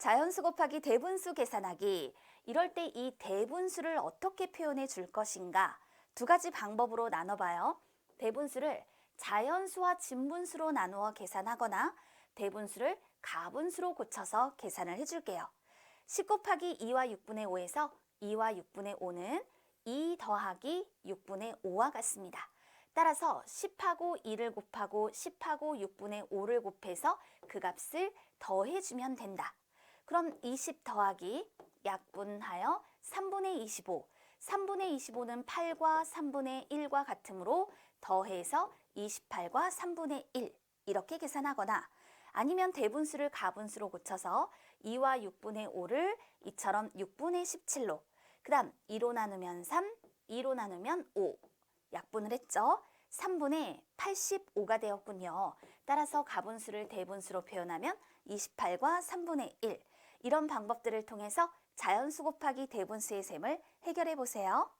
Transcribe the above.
자연수 곱하기 대분수 계산하기. 이럴 때 이 대분수를 어떻게 표현해 줄 것인가? 두 가지 방법으로 나눠봐요. 대분수를 자연수와 진분수로 나누어 계산하거나 대분수를 가분수로 고쳐서 계산을 해줄게요. 10 곱하기 2와 6분의 5에서 2와 6분의 5는 2 더하기 6분의 5와 같습니다. 따라서 10하고 2를 곱하고 10하고 6분의 5를 곱해서 그 값을 더해주면 된다. 그럼 20 더하기 약분하여 3분의 25. 3분의 25는 8과 3분의 1과 같으므로 더해서 28과 3분의 1 이렇게 계산하거나 아니면 대분수를 가분수로 고쳐서 2와 6분의 5를 이처럼 6분의 17로 그 다음 2로 나누면 3, 2로 나누면 5 약분을 했죠. 3분의 85가 되었군요. 따라서 가분수를 대분수로 표현하면 28과 3분의 1 이런 방법들을 통해서 자연수 곱하기 대분수의 셈을 해결해 보세요.